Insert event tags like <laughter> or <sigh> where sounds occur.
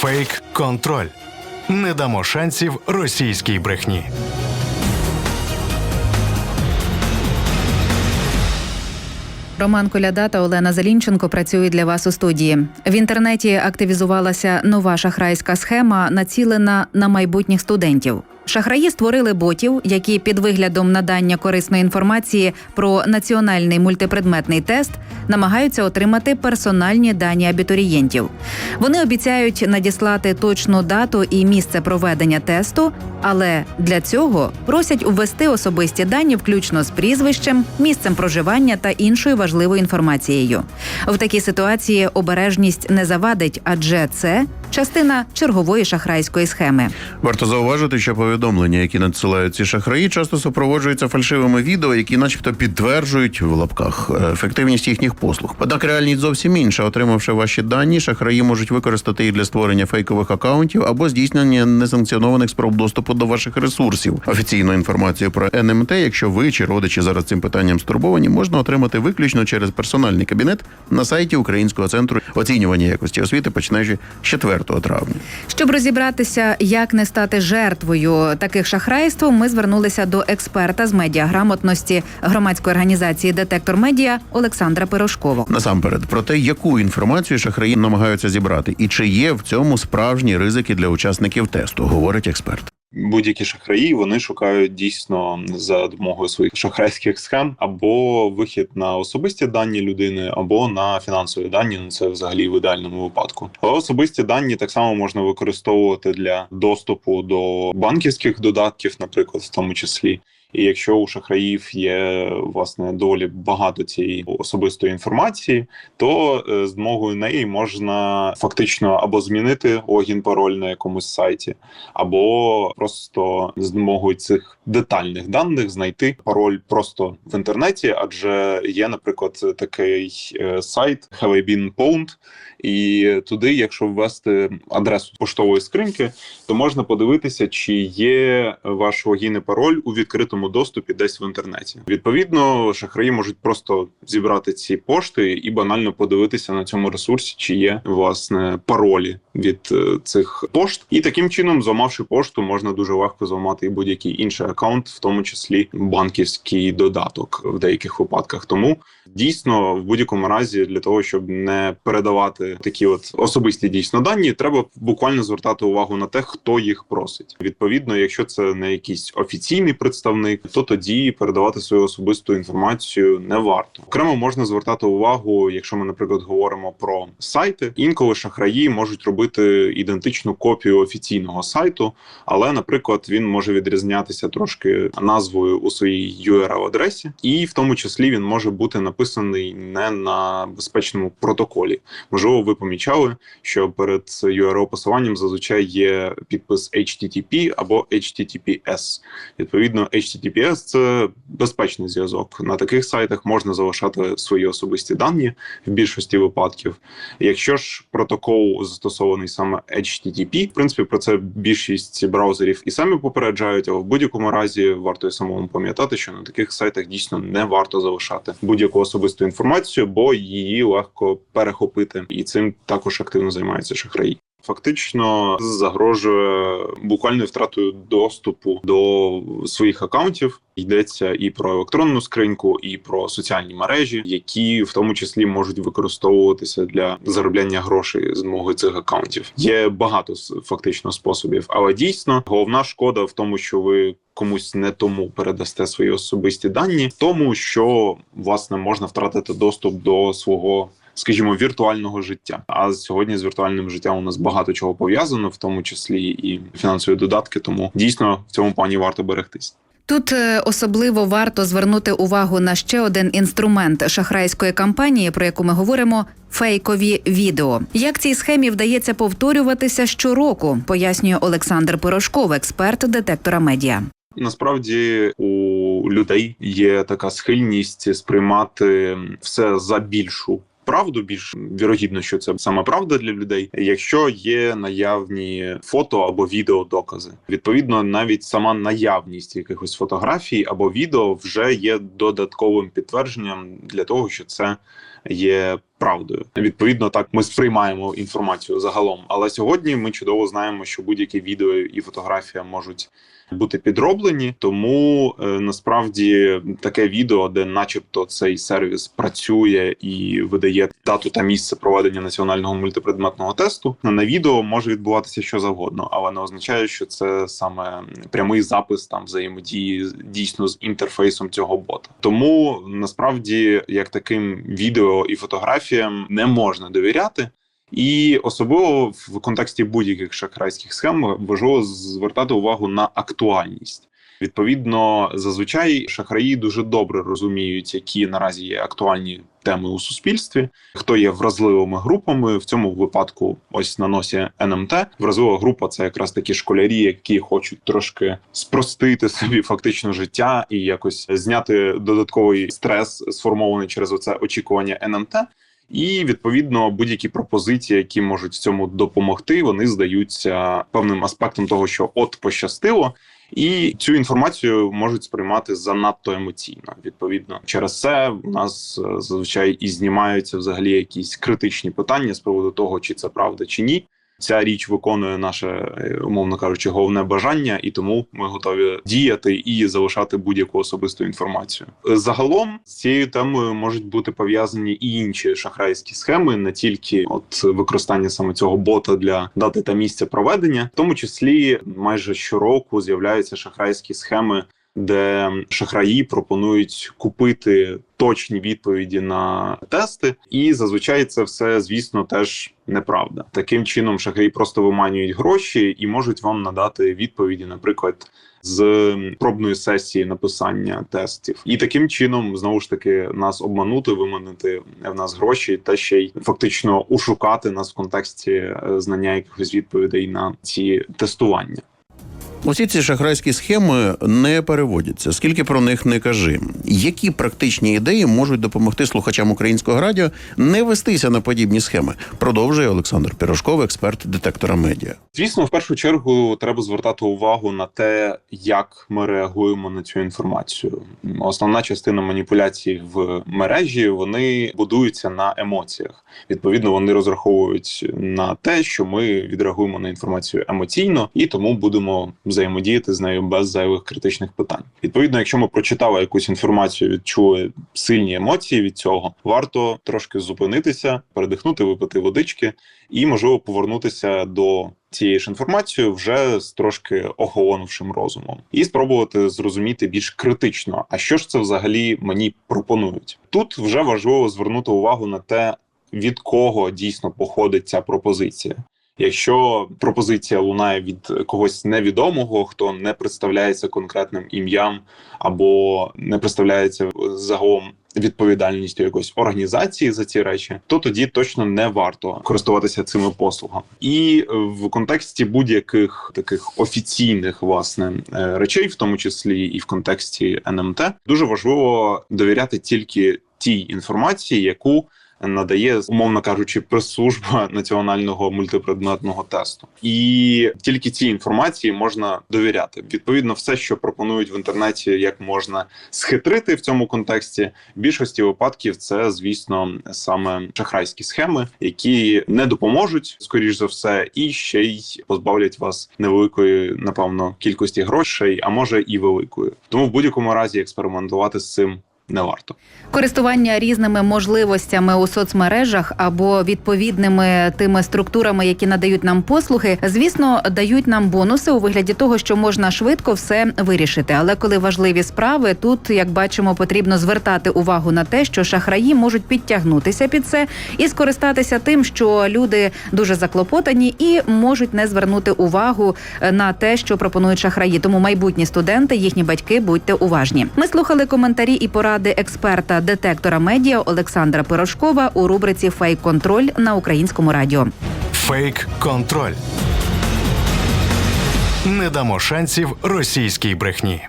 Фейк контроль. Не дамо шансів російській брехні. Роман Коляда та Олена Залінченко працюють для вас у студії. В інтернеті активізувалася нова шахрайська схема, націлена на майбутніх студентів. Шахраї створили ботів, які під виглядом надання корисної інформації про національний мультипредметний тест намагаються отримати персональні дані абітурієнтів. Вони обіцяють надіслати точну дату і місце проведення тесту, але для цього просять ввести особисті дані, включно з прізвищем, місцем проживання та іншою важливою інформацією. В такій ситуації обережність не завадить, адже це частина чергової шахрайської схеми. Варто зауважити, що повідомлення, які надсилають ці шахраї, часто супроводжуються фальшивими відео, які, начебто, підтверджують в лапках е, ефективність їхніх послуг. Однак реальність зовсім інша. Отримавши ваші дані, шахраї можуть використати їх для створення фейкових акаунтів або здійснення несанкціонованих спроб доступу до ваших ресурсів. Офіційну інформацію про НМТ, якщо ви чи родичі зараз цим питанням стурбовані, можна отримати виключно через персональний кабінет на сайті Українського центру оцінювання якості освіти, починаючи з 4 травня. Щоб розібратися, як не стати жертвою таких шахрайств, ми звернулися до експерта з медіаграмотності громадської організації Детектор Медіа Олександра Пирожкова. Насамперед про те, яку інформацію шахраї намагаються зібрати, і чи є в цьому справжні ризики для учасників тесту, говорить експерт. Будь-які шахраї вони шукають дійсно за допомогою своїх шахрайських схем або вихід на особисті дані людини, або на фінансові дані. Ну це взагалі в ідеальному випадку. Але особисті дані так само можна використовувати для доступу до банківських додатків, наприклад, в тому числі. І якщо у шахраїв є власне доволі багато цієї особистої інформації, то е, з допомогою неї можна фактично або змінити логін пароль на якомусь сайті, або просто з допомогою цих детальних даних знайти пароль просто в інтернеті, адже є, наприклад, такий е, сайт Been Pwned, і туди, якщо ввести адресу поштової скриньки, то можна подивитися, чи є ваш логін і пароль у відкритому доступі десь в інтернеті. Відповідно, шахраї можуть просто зібрати ці пошти і банально подивитися на цьому ресурсі, чи є власне паролі від е, цих пошт. І таким чином, зламавши пошту, можна дуже легко зламати і будь-який інший аккаунт, в тому числі банківський додаток в деяких випадках. Тому дійсно в будь-якому разі для того, щоб не передавати такі от особисті дійсно дані, треба буквально звертати увагу на те, хто їх просить. Відповідно, якщо це не якийсь офіційний представник, то тоді передавати свою особисту інформацію не варто. Окремо можна звертати увагу, якщо ми, наприклад, говоримо про сайти, інколи шахраї можуть робити ідентичну копію офіційного сайту, але, наприклад, він може відрізнятися трошки назвою у своїй url адресі, і в тому числі він може бути написаний не на безпечному протоколі. Можливо, ви помічали, що перед url посиланням зазвичай є підпис HTTP або HTTPS. Відповідно, HTTPS – це безпечний зв'язок. На таких сайтах можна залишати свої особисті дані в більшості випадків. Якщо ж протокол застосований саме HTTP, в принципі, про це більшість браузерів і самі попереджають, але в будь-якому разі варто і самому пам'ятати, що на таких сайтах дійсно не варто залишати будь-яку особисту інформацію, бо її легко перехопити, і цим також активно займаються шахраї. Фактично загрожує буквальною втратою доступу до своїх акаунтів. Йдеться і про електронну скриньку, і про соціальні мережі, які в тому числі можуть використовуватися для заробляння грошей з допомогою цих акаунтів. Є багато фактично способів, але дійсно головна шкода в тому, що ви комусь не тому передасте свої особисті дані, тому що власне можна втратити доступ до свого. Скажімо, віртуального життя. А сьогодні з віртуальним життям у нас багато чого пов'язано, в тому числі і фінансові додатки. Тому дійсно в цьому плані варто берегтись. Тут е, особливо варто звернути увагу на ще один інструмент шахрайської кампанії, про яку ми говоримо фейкові відео. Як цій схемі вдається повторюватися щороку, пояснює Олександр Пирожков, експерт детектора медіа. Насправді у людей є така схильність сприймати все за більшу. Правду більш вірогідно, що це саме правда для людей, якщо є наявні фото або відео докази. Відповідно, навіть сама наявність якихось фотографій або відео вже є додатковим підтвердженням для того, що це є правдою. Відповідно, так ми сприймаємо інформацію загалом. Але сьогодні ми чудово знаємо, що будь-яке відео і фотографія можуть бути підроблені. Тому е, насправді таке відео, де, начебто, цей сервіс працює і видає дату та місце проведення національного мультипредметного тесту. На відео може відбуватися що завгодно, але не означає, що це саме прямий запис там взаємодії дійсно з інтерфейсом цього бота. Тому насправді як таким відео і фотографіям не можна довіряти. І особливо в контексті будь-яких шахрайських схем важливо звертати увагу на актуальність. Відповідно, зазвичай шахраї дуже добре розуміють, які наразі є актуальні теми у суспільстві, хто є вразливими групами. В цьому випадку ось на носі НМТ. Вразлива група це якраз такі школярі, які хочуть трошки спростити собі фактично життя і якось зняти додатковий стрес, сформований через оце очікування НМТ. І відповідно будь-які пропозиції, які можуть в цьому допомогти, вони здаються певним аспектом того, що от пощастило, і цю інформацію можуть сприймати занадто емоційно. Відповідно, через це у нас е, зазвичай і знімаються взагалі якісь критичні питання з приводу того, чи це правда чи ні. Ця річ виконує наше, е, умовно кажучи, головне бажання, і тому ми готові діяти і залишати будь-яку особисту інформацію. Загалом з цією темою можуть бути пов'язані і інші шахрайські схеми, не тільки от використання саме цього бота для дати та місця проведення, в тому числі майже щороку з'являються шахрайські схеми. Де шахраї пропонують купити точні відповіді на тести, і зазвичай це все, звісно, теж неправда. Таким чином, шахраї просто виманюють гроші і можуть вам надати відповіді, наприклад, з пробної сесії написання тестів, і таким чином знову ж таки нас обманути, виманити в нас гроші, та ще й фактично ушукати нас в контексті е, знання якихось відповідей на ці тестування. Усі ці шахрайські схеми не переводяться. Скільки про них не кажи. Які практичні ідеї можуть допомогти слухачам українського радіо не вестися на подібні схеми? Продовжує Олександр Пірожков, експерт детектора медіа. Звісно, в першу чергу треба звертати увагу на те, як ми реагуємо на цю інформацію. Основна частина маніпуляцій в мережі вони будуються на емоціях. Відповідно, вони розраховують на те, що ми відреагуємо на інформацію емоційно, і тому будемо взаємодіяти з нею без зайвих критичних питань. Відповідно, якщо ми прочитали якусь інформацію, відчули сильні емоції від цього, варто трошки зупинитися, передихнути, випити водички і можливо повернутися до цієї ж інформації вже з трошки охолонувшим розумом, і спробувати зрозуміти більш критично, а що ж це взагалі мені пропонують. Тут вже важливо звернути увагу на те, від кого дійсно походить ця пропозиція. Якщо пропозиція лунає від когось невідомого, хто не представляється конкретним ім'ям або не представляється загалом відповідальністю якоїсь організації за ці речі, то тоді точно не варто користуватися цими послугами. І в контексті будь-яких таких офіційних власне е, речей, в тому числі і в контексті НМТ, дуже важливо довіряти тільки тій інформації, яку надає, умовно кажучи, прес-служба <laughs> національного мультипредметного тесту, і тільки цій інформації можна довіряти. Відповідно, все, що пропонують в інтернеті, як можна схитрити в цьому контексті, в більшості випадків це, звісно, саме шахрайські схеми, які не допоможуть, скоріш за все, і ще й позбавлять вас невеликої, напевно, кількості грошей, а може і великої. Тому в будь-якому разі експериментувати з цим не варто. Користування різними можливостями у соцмережах або відповідними тими структурами, які надають нам послуги, звісно, дають нам бонуси у вигляді того, що можна швидко все вирішити. Але коли важливі справи, тут як бачимо, потрібно звертати увагу на те, що шахраї можуть підтягнутися під це і скористатися тим, що люди дуже заклопотані і можуть не звернути увагу на те, що пропонують шахраї. Тому майбутні студенти, їхні батьки, будьте уважні. Ми слухали коментарі і поради експерта детектора медіа Олександра Пирожкова у рубриці Фейк контроль на українському радіо. Фейк контроль. Не дамо шансів російській брехні.